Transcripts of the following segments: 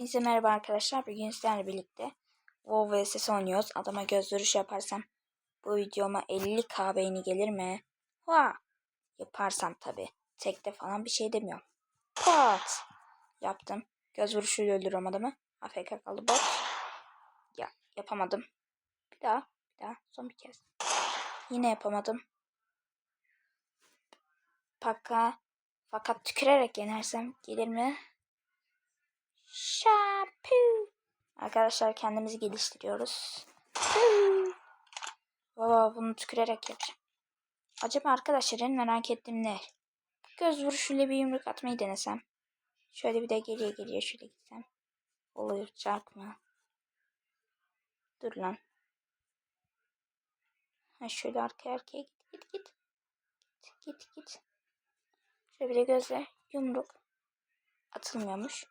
Hepinize merhaba arkadaşlar. Bugün sizlerle birlikte WoW vs oynuyoruz. Adama göz vuruş yaparsam bu videoma 50k beğeni gelir mi? Ha! Yaparsam tabi. Tekte falan bir şey demiyorum. Pat! Yaptım. Göz vuruşuyla öldürüyorum adamı. AFK kaldı bot. Ya yapamadım. Bir daha. Bir daha. Son bir kez. Yine yapamadım. Paka. Fakat tükürerek yenersem gelir mi? Şapu. Arkadaşlar kendimizi geliştiriyoruz. Oo, bunu tükürerek yapacağım. Acaba arkadaşlar en merak ettiğim ne? Göz vuruşuyla bir yumruk atmayı denesem. Şöyle bir de geriye geriye şöyle gitsem. Olacak mı? Dur lan. Ha şöyle arka arkaya git git git. Git git git. Şöyle bir de gözle yumruk atılmıyormuş.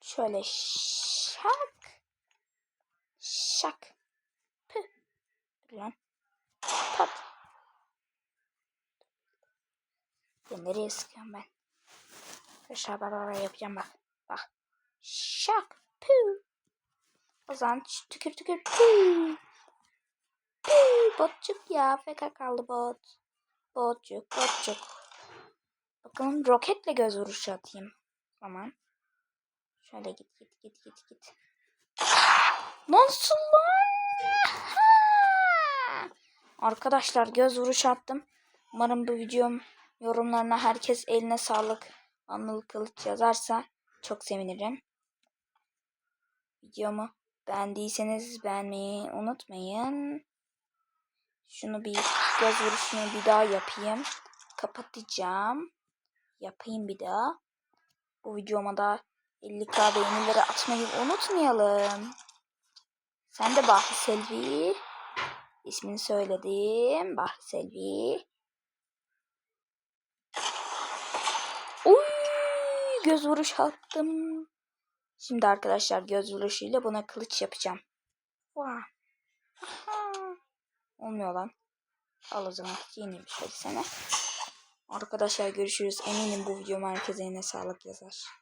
Şöyle şak. Şak. Püh. Lan. Pat. Ya nereye sıkıyorum ben? Bak bak yapacağım bak. Bak. Şak. Püh. O zaman tükür tükür. Püh. Püh. Botçuk ya. Feka kaldı bot. Botçuk. Botçuk. Bakalım roketle göz vuruşu atayım. Tamam. Şöyle git git git git git. Nasıl lan? Arkadaşlar göz vuruş attım. Umarım bu videom yorumlarına herkes eline sağlık Anıl Kılıç yazarsa çok sevinirim. Videomu beğendiyseniz beğenmeyi unutmayın. Şunu bir göz vuruşunu bir daha yapayım. Kapatacağım. Yapayım bir daha. Bu videoma da 50k beğenileri atmayı unutmayalım. Sen de Bahri Selvi. İsmini söyledim. Bahri Selvi. Uy, göz vuruş attım. Şimdi arkadaşlar göz vuruşuyla buna kılıç yapacağım. Vah. Olmuyor lan. Al o zaman yeniymiş hadi sana. Arkadaşlar görüşürüz. Eminim bu videom herkese yine sağlık yazar.